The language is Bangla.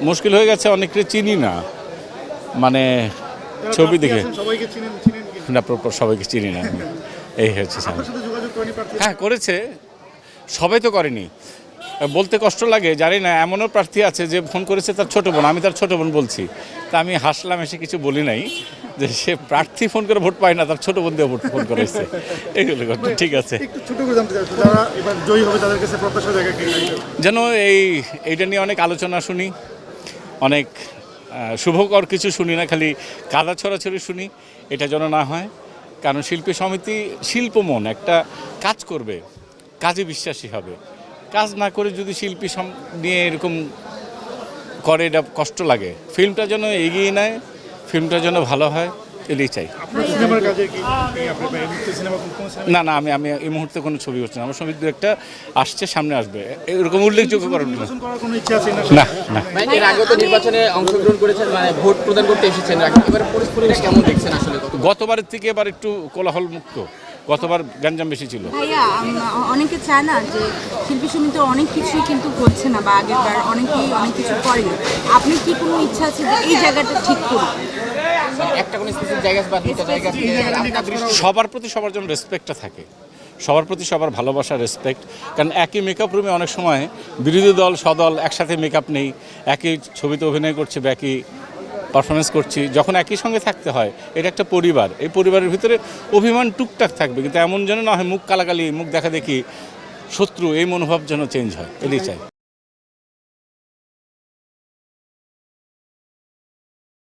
মুশকিল হয়ে গেছে অনেককে চিনি না। মানে ছবি দেখে না প্রপার সবাইকে চিনি না। এই হচ্ছে প্রার্থী? হ্যাঁ করেছে। সবাই তো করেনি। বলতে কষ্ট লাগে জানি না এমনও প্রার্থী আছে যে ফোন করেছে তার ছোট বোন আমি তার ছোট বোন বলছি। তা আমি হাসলাম এসে কিছু বলি নাই যে সে প্রার্থী ফোন করে ভোট পায় না তার ছোট বোন দিয়ে ভোট ফোন করেছে। এইগুলো ঘটনা, ঠিক আছে। যেন এই এইটা নিয়ে অনেক আলোচনা শুনি। অনেক শুভকর কিছু শুনি না, খালি কাদা ছড়াছড়ি শুনি, এটা যেন না হয়। কারণ শিল্পী সমিতি শিল্প মন একটা কাজ করবে, কাজে বিশ্বাসী হবে। কাজ না করে যদি শিল্পী নিয়ে এরকম করে, এটা কষ্ট লাগে। ফিল্মটা যেন এগিয়ে নেয়, ফিল্মটা যেন ভালো হয়। এটাই চাই। না না আমি আমি এই মুহূর্তে কোনো ছবি হচ্ছে না। আমার দু একটা আসছে সামনে আসবে। এরকম উল্লেখযোগ্য করার জন্য নির্বাচন করার কোনো ইচ্ছা আছে না? না না। এর আগেও তো নির্বাচনে অংশগ্রহণ করেছেন মানে ভোট প্রদান করতে এসেছেন। কেমন দেখছেন আসলে? গতবারের থেকে এবার একটু কোলাহল মুক্ত গতবার গ্যাঞ্জাম বেশি ছিল। অনেকে চায় না যে শিল্পী সমিতির অনেক কিছুই কিন্তু হচ্ছে না বা আগের বার অনেকেই অনেক কিছু করেনি। আপনি কি কোনো ইচ্ছা আছে যে এই জায়গাটা ঠিক করুন একটা কোনো স্পেসিফিক জায়গা বা দুটো সবার প্রতি সবার জন্য রেসপেক্টটা থাকে। সবার প্রতি সবার ভালোবাসা রেসপেক্ট কারণ একই মেকআপ রুমে অনেক সময় বিরোধী দল সদল একসাথে মেকআপ নেই একই ছবিতে অভিনয় করছে বা একই পারফরমেন্স করছি যখন একই সঙ্গে থাকতে হয় এটা একটা পরিবার। এই পরিবারের ভিতরে অভিমান টুকটাক থাকবে কিন্তু এমন যেন না হয় মুখ কালাকালি মুখ দেখা দেখি শত্রু এই মনোভাব যেন চেঞ্জ হয় এটাই চাই।